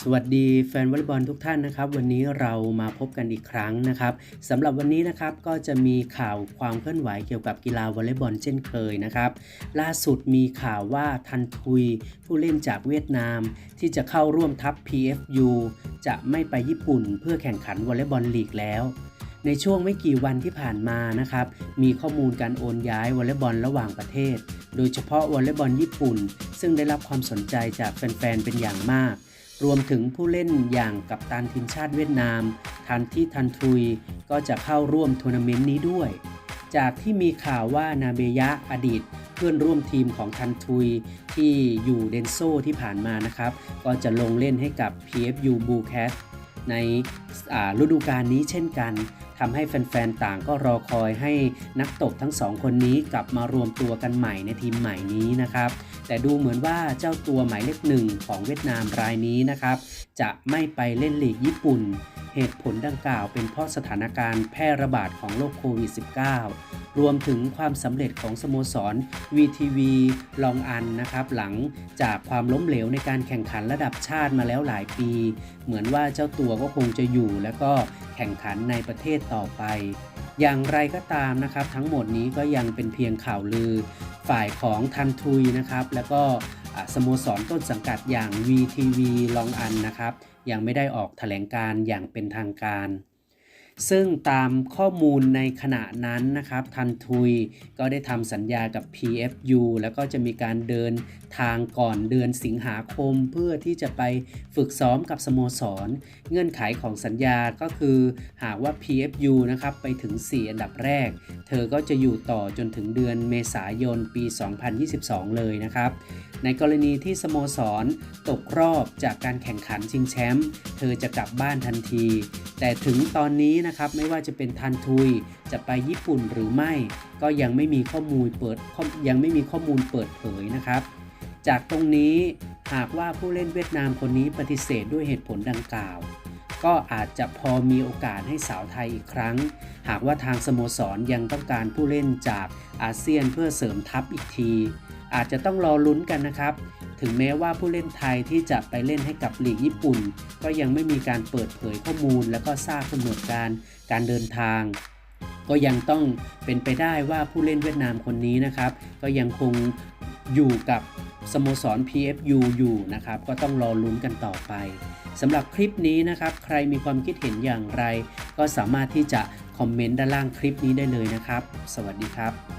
สวัสดีแฟนวอลเลย์บอลทุกท่านนะครับ วันนี้เรามาพบกันอีกครั้งนะครับสำหรับวันนี้นะครับก็จะมีข่าวความเคลื่อนไหวเกี่ยวกับกีฬาวอลเลย์บอลเช่นเคยนะครับ ล่าสุดมีข่าวว่าทันทุยผู้เล่นจากเวียดนาม ที่จะเข้าร่วมทัพ PFU จะไม่ไปญี่ปุ่นเพื่อแข่งขันวอลเลย์บอลลีกแล้วในช่วงไม่กี่วันที่ผ่านมานะครับ มีข้อมูลการโอนย้ายวอลเลย์บอลระหว่างประเทศ โดยเฉพาะวอลเลย์บอลญี่ปุ่น ซึ่งได้รับความสนใจจากแฟนๆ เป็นอย่างมาก รวมถึงผู้เล่นอย่างกัปตันทีมชาติเวียดนาม ทันที่ทันทุยก็จะเข้าร่วมทัวร์นาเมนต์นี้ด้วย จากที่มีข่าวว่านาเบยะอดีตเพื่อนร่วมทีมของทันทุยที่อยู่เดนโซที่ผ่านมานะครับ ก็จะลงเล่นให้กับ PFU b u Cat ในฤดูกาลนี้เช่นกันทำให้แฟน ๆ ต่างก็รอคอยให้นักตบทั้งสองคนนี้กลับมารวมตัวกันใหม่ในทีมใหม่นี้นะครับ แต่ดูเหมือนว่าเจ้าตัวหมายเลขหนึ่งของเวียดนามรายนี้นะครับ จะไม่ไปเล่นลีกญี่ปุ่น เหตุผลดังกล่าวเป็นเพราะสถานการณ์แพร่ระบาดของโรคโควิด -19 รวมถึงความสำเร็จของสโมสร VTV ลองอันนะครับหลังจากความล้มเหลวในการแข่งขันระดับชาติมาแล้วหลายปี เหมือนว่าเจ้าตัวก็คงจะอยู่แล้วก็แข่งขันในประเทศต่อไป อย่างไรก็ตามนะครับ ทั้งหมดนี้ก็ยังเป็นเพียงข่าวลือฝ่ายของทันทุยนะครับ แล้วก็สโมสรต้นสังกัดอย่าง VTV ลองอันนะครับ ยังไม่ได้ออกแถลงการอย่างเป็นทางการ ซึ่งตามข้อมูลในขณะนั้นนะครับ ทันทุยก็ได้ทำสัญญากับ PFU แล้วก็จะมีการเดินทางก่อนเดือนสิงหาคม เพื่อที่จะไปฝึกซ้อมกับสโมสร เงื่อนไขของสัญญาก็คือหากว่า PFU นะครับไปถึง 4 อันดับแรก เธอก็จะอยู่ต่อจนถึงเดือนเมษายนปี 2022 เลยนะครับ ในกรณีที่สโมสรตกรอบจากการแข่งขันชิงแชมป์เธอจะกลับบ้านทันที แต่ถึงตอนนี้นะครับไม่ว่าจะเป็นทันทุยจะไปญี่ปุ่นหรือไม่ ก็ยังไม่มีข้อมูลเปิดยังไม่มีข้อมูลเปิดเผยนะครับ จากตรงนี้หากว่าผู้เล่นเวียดนามคนนี้ปฏิเสธด้วยเหตุผลดังกล่าว ก็อาจจะพอมีโอกาสให้สาวไทยอีกครั้ง หากว่าทางสโมสรยังต้องการผู้เล่นจากอาเซียนเพื่อเสริมทัพอีกที อาจจะต้องรอลุ้นกันนะครับ ถึงแม้ว่าผู้เล่นไทยที่จะไปเล่นให้กับลีกญี่ปุ่น ก็ยังไม่มีการเปิดเผยข้อมูล แล้วก็ทราบกำหนดการการเดินทาง ก็ยังต้องเป็นไปได้ว่าผู้เล่นเวียดนามคนนี้นะครับ ก็ยังคงอยู่กับสโมสร PFU อยู่นะครับ ก็ต้องรอลุ้นกันต่อไปสำหรับคลิปนี้นะครับ ใครมีความคิดเห็นอย่างไร ก็สามารถที่จะคอมเมนต์ด้านล่างคลิปนี้ได้เลยนะครับ สวัสดีครับ